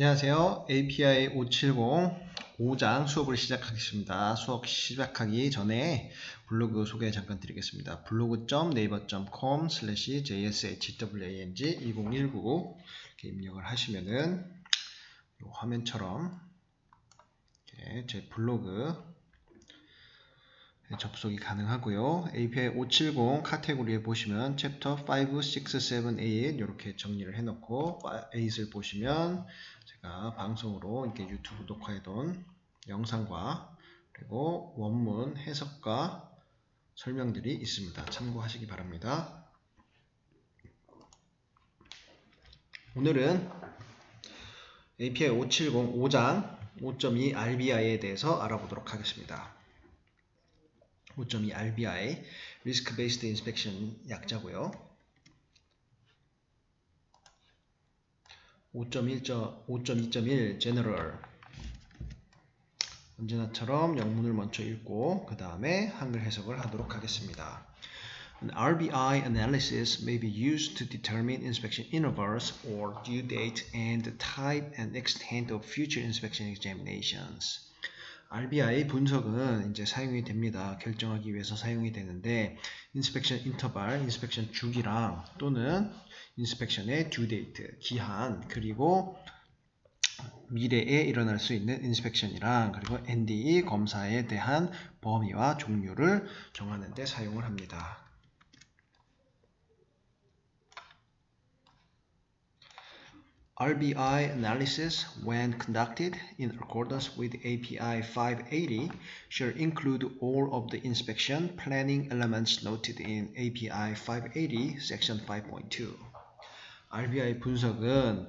안녕하세요. API 570 5장 수업을 시작하겠습니다. 수업 시작하기 전에 블로그 소개 잠깐 드리겠습니다. blog.naver.com jshwang 2019 이렇게 입력을 하시면은 화면처럼 제 블로그 접속이 가능하고요. API 570 카테고리에 보시면 챕터 5, 6, 7, 8 이렇게 정리를 해놓고 8을 보시면 제가 방송으로 이렇게 유튜브 녹화해둔 영상과 그리고 원문 해석과 설명들이 있습니다. 참고하시기 바랍니다. 오늘은 API 570 5장 5.2 RBI에 대해서 알아보도록 하겠습니다. 5.2 RBI Risk Based Inspection 약자고요. 5.2.1 General 언제나처럼 영문을 먼저 읽고 그 다음에 한글 해석을 하도록 하겠습니다. An RBI analysis may be used to determine inspection intervals or due date and the type and extent of future inspection examinations. RBI 분석은 이제 사용이 됩니다. 결정하기 위해서 사용이 되는데 인스펙션 인터벌, 인스펙션 주기랑 또는 인스펙션의 듀 데이트, 기한 그리고 미래에 일어날 수 있는 인스펙션이랑 그리고 NDE 검사에 대한 범위와 종류를 정하는 데 사용을 합니다. RBI analysis, when conducted in accordance with API 580, shall include all of the inspection planning elements noted in API 580, section 5.2. RBI 분석은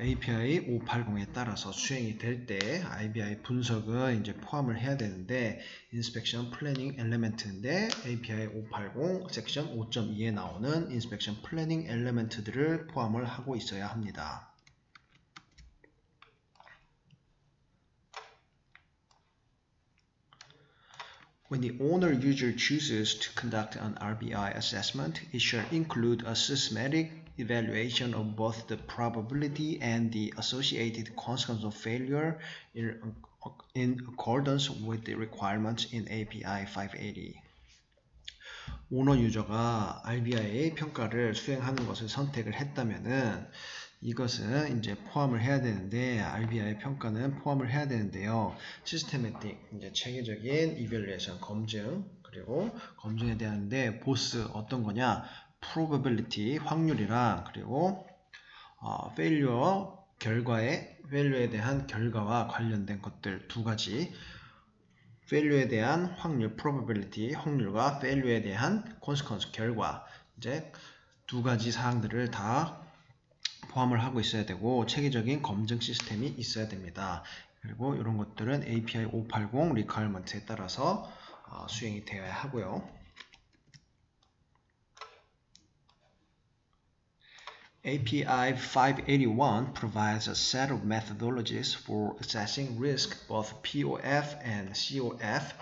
API 580에 따라서 수행이 될 때 RBI 분석은 이제 포함을 해야 되는데 Inspection Planning Element인데 API 580 섹션 5.2에 나오는 Inspection Planning Element들을 포함을 하고 있어야 합니다. When the owner user chooses to conduct an RBI assessment, it shall include a systematic evaluation of both the probability and the associated consequence of failure in, in accordance with the requirements in API 580. 오너 유저가 RBI의 평가를 수행하는 것을 선택을 했다면은 이것은 이제 포함을 해야 되는데 RBI 평가는 포함을 해야 되는데요. 시스테매틱 이제 체계적인 이별레이션 검증 그리고 검증에 대한데 보스 어떤 거냐 probability 확률이랑 그리고 어, failure 결과의 value에 대한 결과와 관련된 것들 두 가지 failure에 대한 확률 probability 확률과 failure에 대한 consequence 결과 이제 두 가지 사항들을 다 포함을 하고 있어야 되고 체계적인 검증 시스템이 있어야 됩니다. 그리고 이런 것들은 API 580 리퀘어먼트에 따라서 어, 수행이 되어야 하고요. API 581 provides a set of methodologies for assessing risk, both POF and COF,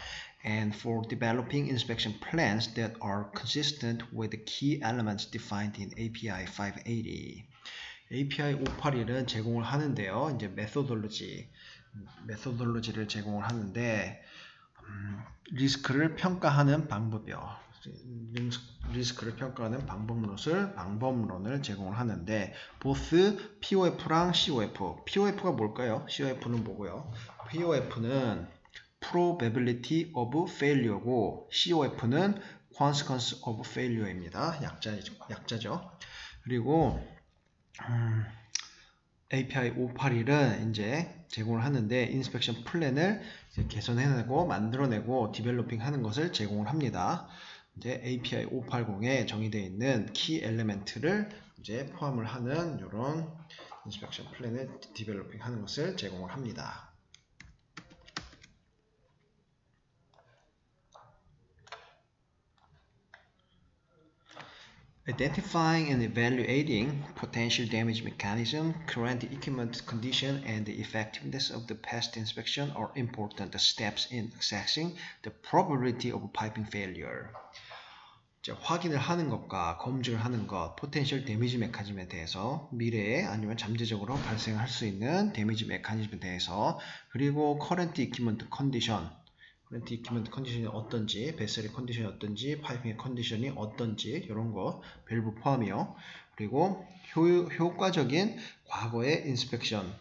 and for developing inspection plans that are consistent with the key elements defined in API 580. API 581은 제공을 하는데요. 이제 메소돌로지, 메소돌로지를 제공을 하는데 음, 리스크를 평가하는 방법이요. 리스크를 평가하는 방법론을 방법론을 제공을 하는데 보스 POF랑 COF. POF가 뭘까요? COF는 뭐고요? POF는 probability of failure고 COF는 consequence of failure입니다. 약자, 약자죠. 그리고 음, API 581은 이제 제공을 하는데 인스펙션 플랜을 개선해내고 만들어내고 디벨로핑 하는 것을 제공을 합니다. 이제 API 580에 정의되어 있는 키 엘리멘트를 이제 포함을 하는 이런 인스펙션 플랜을 디벨로핑 하는 것을 제공을 합니다. Identifying and evaluating potential damage mechanism, current equipment condition, and the effectiveness of the past inspection are important steps in assessing the probability of piping failure. 확인을 하는 것과 검증을 하는 것, 포텐셜 데미지 메커니즘에 대해서 미래에 아니면 잠재적으로 발생할 수 있는 데미지 메커니즘에 대해서 그리고 커런트 이퀴먼트 컨디션 커런트 이퀴먼트 컨디션이 어떤지, 베셀의 컨디션이 어떤지, 파이핑의 컨디션이 어떤지 이런 거 밸브 포함이요. 그리고 효, 효과적인 과거의 인스펙션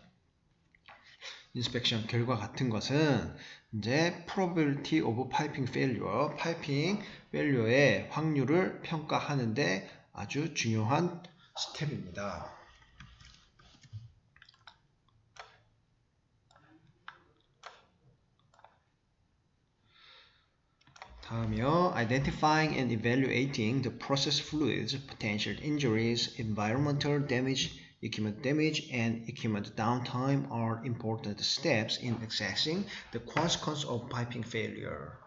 인스펙션 결과 같은 것은 이제 probability of piping failure, 파이핑 failure의 확률을 평가하는데 아주 중요한 스텝입니다. 다음이요. Identifying and evaluating the process fluids, potential injuries, environmental damage, equipment damage, and equipment downtime are important steps in assessing the consequence of piping failure.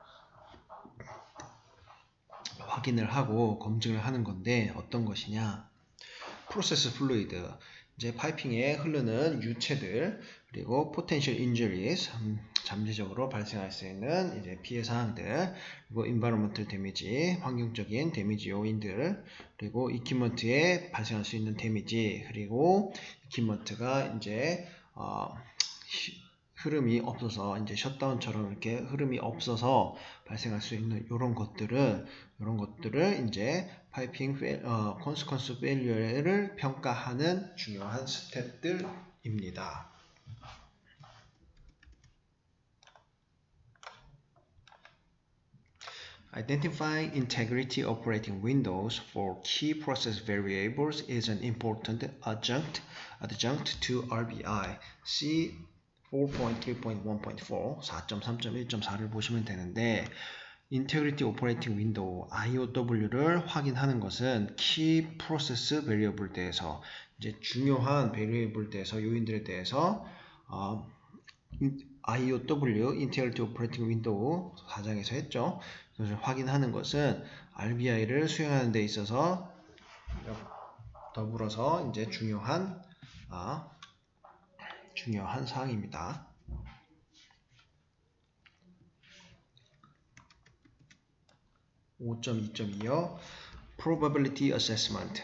확인을 하고 검증을 하는 건데 어떤 것이냐? 프로세스 플루이드 이제 파이핑에 흐르는 유체들 그리고 potential injuries 음, 잠재적으로 발생할 수 있는 이제 피해 사항들 그리고 environmental 데미지 환경적인 데미지 요인들 그리고 equipment에 발생할 수 있는 데미지 그리고 equipment가 이제 어, 흐름이 없어서 이제 셧다운처럼 이렇게 흐름이 없어서 발생할 수 있는 이런 것들을 이런 것들을 이제 파이핑 페, 어, consequence failure를 평가하는 중요한 스텝들입니다. Identifying integrity operating windows for key process variables is an important adjunct, adjunct to RBI. See 4.3.1.4, 4.3.1.4를 보시면 되는데 Integrity Operating Window IOW를 확인하는 것은 Key Process Variable 대해서 이제 중요한 variable 대해서 요인들에 대해서 어, IOW Integrity Operating Window 4장에서 했죠. 그것을 확인하는 것은 RBI를 수행하는 데 있어서 더불어서 이제 중요한 아, 중요한 사항입니다. 5.2.2요. Probability Assessment.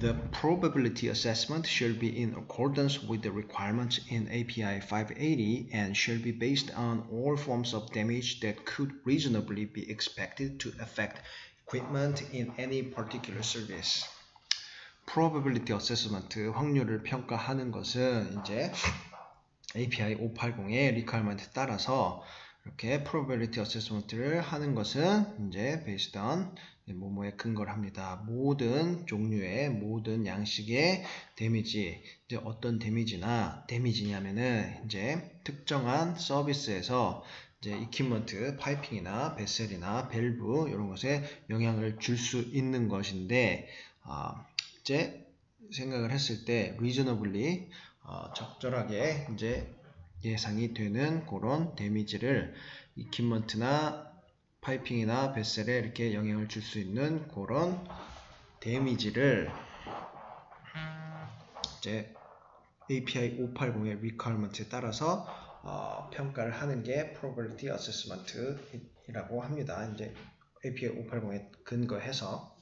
The probability assessment shall be in accordance with the requirements in API 580 and shall be based on all forms of damage that could reasonably be expected to affect equipment in any particular service. probability assessment 확률을 평가하는 것은 이제 API 580의 requirement에 따라서 이렇게 probability assessment를 하는 것은 이제 based on 뭐뭐에 근거를 합니다. 모든 종류의 모든 양식의 데미지 이제 어떤 데미지나 데미지냐면은 이제 특정한 서비스에서 이제 이퀴먼트 파이핑이나 베셀이나 밸브 이런 것에 영향을 줄 수 있는 것인데 어, 이제 생각을 했을 때 reasonably 어, 적절하게 이제 예상이 되는 그런 데미지를 이퀴먼트나 파이핑이나 베셀에 이렇게 영향을 줄 수 있는 그런 데미지를 이제 API 580의 requirement에 따라서 어, 평가를 하는 게 probability assessment이라고 합니다. 이제 API 580에 근거해서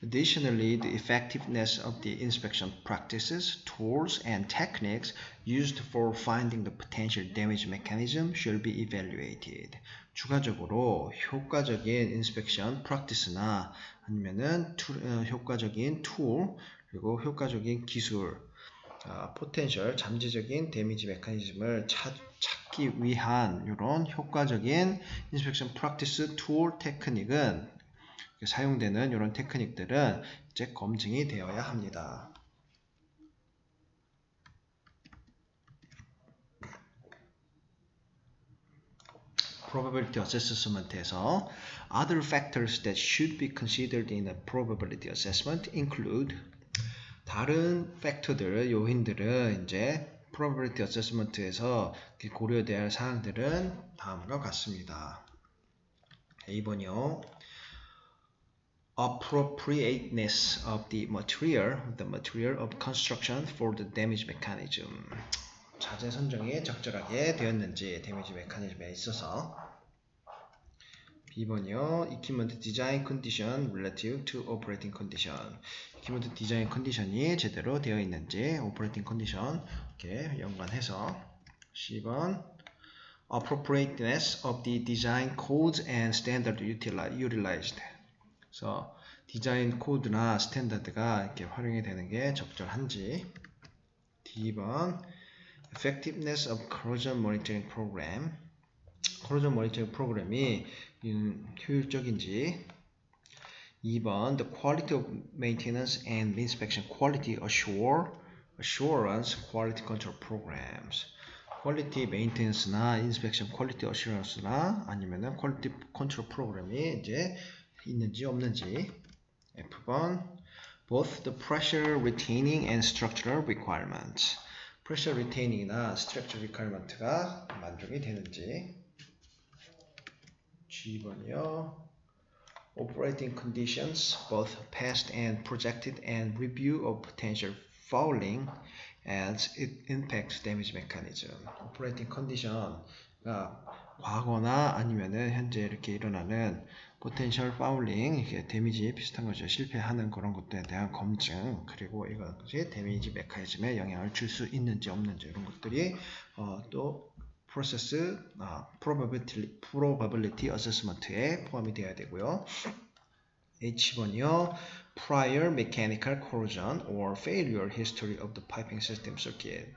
Additionally, the effectiveness of the inspection practices, tools, and techniques used for finding the potential damage mechanism should be evaluated. 추가적으로 효과적인 인스펙션 프랙티스나 아니면은 투, 어, 효과적인 툴 그리고 효과적인 기술 어, 포텐셜 잠재적인 데미지 메커니즘을 찾, 찾기 위한 이런 효과적인 인스펙션 프랙티스 툴 테크닉은 사용되는 이런 테크닉들은 이제 검증이 되어야 합니다. Probability assessment에서 other factors that should be considered in a probability assessment include 다른 팩터들, 요인들은 이제 probability assessment에서 고려돼야 할 사항들은 다음과 같습니다. 2번이요. appropriateness of the material, the material of construction for the damage mechanism. 자재 선정이 적절하게 되었는지 데미지 메커니즘에 있어서 B번이요. equipment design condition relative to operating condition. equipment 디자인 컨디션이 제대로 되어 있는지 operating condition 이렇게 연관해서 C번 appropriateness of the design codes and standard utili- utilized. 그래서 디자인 코드나 스탠다드가 이렇게 활용이 되는 게 적절한지 D번 effectiveness of corrosion monitoring program corrosion monitoring 프로그램이 음, 효율적인지 2번 the quality of maintenance and inspection quality assure assurance quality control programs 퀄리티 메인테넌스나 인스펙션 퀄리티 어슈런스나 아니면은 퀄리티 컨트롤 프로그램이 이제 있는지 없는지 F번 both the pressure retaining and structural requirements pressure retaining이나 structural requirement가 만족이 되는지 G번이요 operating conditions both past and projected and review of potential fouling as it impacts damage mechanism operating condition가 과거나 아니면은 현재 이렇게 일어나는 포텐셜 파울링, 이게 데미지 비슷한 거죠. 실패하는 그런 것들에 대한 검증, 그리고 이것이 데미지 메커니즘에 영향을 줄 수 있는지 없는지 이런 것들이 어, 또 프로세스 아, probability, probability assessment에 포함이 되어야 되고요. H번이요. prior mechanical corrosion or failure history of the piping system circuit.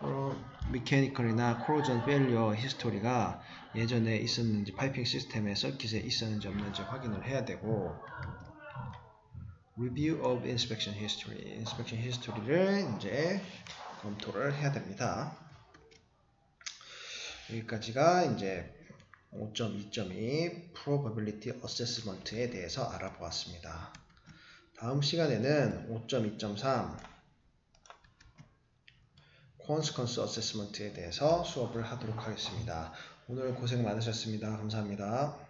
어, 메케니컬이나 코로전 페일리어 히스토리가 예전에 있었는지 파이핑 시스템의 서킷에 있었는지 없는지 확인을 해야 되고 review of inspection history inspection history를 이제 검토를 해야 됩니다. 여기까지가 이제 5.2.2 probability assessment에 대해서 알아보았습니다. 다음 시간에는 5.2.3 consequence assessment에 대해서 수업을 하도록 하겠습니다. 오늘 고생 많으셨습니다. 감사합니다.